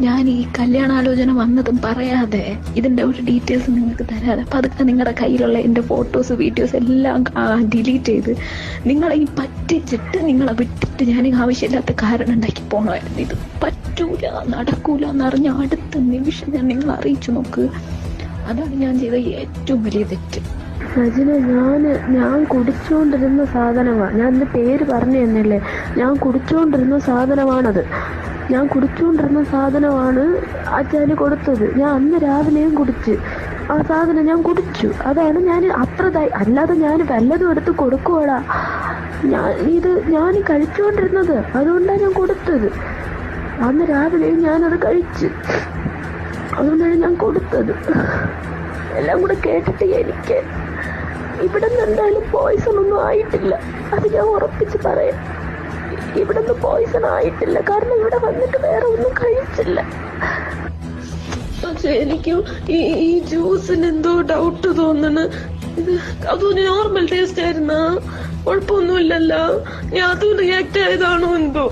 ഞാൻ ഈ കല്യാണാലോചന വന്നതും പറയാതെ ഇതിന്റെ ഒരു ഡീറ്റെയിൽസ് നിങ്ങൾക്ക് തരാതെ പതുക്കെ നിങ്ങളുടെ കയ്യിലുള്ള എന്റെ ഫോട്ടോസ് വീഡിയോസ് എല്ലാം ഡിലീറ്റ് ചെയ്ത് നിങ്ങളെ ഈ പറ്റിച്ചിട്ട് നിങ്ങളെ വിട്ടിട്ട് ഞാൻ ആവശ്യമില്ലാത്ത കാരണം ഉണ്ടാക്കി പോകണമായിരുന്നു ഇത് പറ്റൂല നടക്കൂല എന്നറിഞ്ഞ അടുത്ത നിമിഷം ഞാൻ നിങ്ങളെ അറിയിച്ചു നോക്ക്. അതാണ് ഞാൻ ചെയ്ത ഏറ്റവും വലിയ തെറ്റ്. സജിന ഞാൻ ഞാൻ കുടിച്ചുകൊണ്ടിരുന്ന സാധനമാണ് ഞാൻ എന്റെ പേര് പറഞ്ഞു തന്നല്ലേ? ഞാൻ കുടിച്ചുകൊണ്ടിരുന്ന സാധനമാണത്. ഞാൻ കുടിച്ചുകൊണ്ടിരുന്ന സാധനമാണ് അച്ഛന് കൊടുത്തത്. ഞാൻ അന്ന് രാവിലെയും കുടിച്ച്. ആ സാധനം ഞാൻ കുടിച്ചു. അതാണ് ഞാൻ അത്ര അല്ലാതെ ഞാൻ വല്ലതും എടുത്ത് കൊടുക്കുവാടാ. ഞാൻ ഇത് ഞാൻ കഴിച്ചുകൊണ്ടിരുന്നത് അതുകൊണ്ടാണ് ഞാൻ കൊടുത്തത്. അന്ന് രാവിലെയും ഞാനത് കഴിച്ച്. അതുകൊണ്ടാണ് ഞാൻ കൊടുത്തത്. എല്ലാം കൂടെ കേട്ടിട്ട് എനിക്ക് ഇവിടെ നിന്ന് എന്തായാലും പോയിസൺ ഒന്നും ആയിട്ടില്ല. അത് ഞാൻ ഉറപ്പിച്ച് പറയാം. ഇവിടെ നിന്ന് പോയിസൺ ആയിട്ടില്ല. കാരണം ഇവിടെ വന്നിട്ട് വേറെ ഒന്നും കഴിച്ചില്ല. പക്ഷെ എനിക്ക് ഈ ഈ ജ്യൂസിന് എന്തോ ഡൗട്ട് തോന്നണ് ഇത് അതൊരു നോർമൽ ടേസ്റ്റ് ആയിരുന്ന? കുഴപ്പമൊന്നുമില്ലല്ലോ. ഞാൻ അതും റിയാക്ട് ആയതാണോ എന്തോ?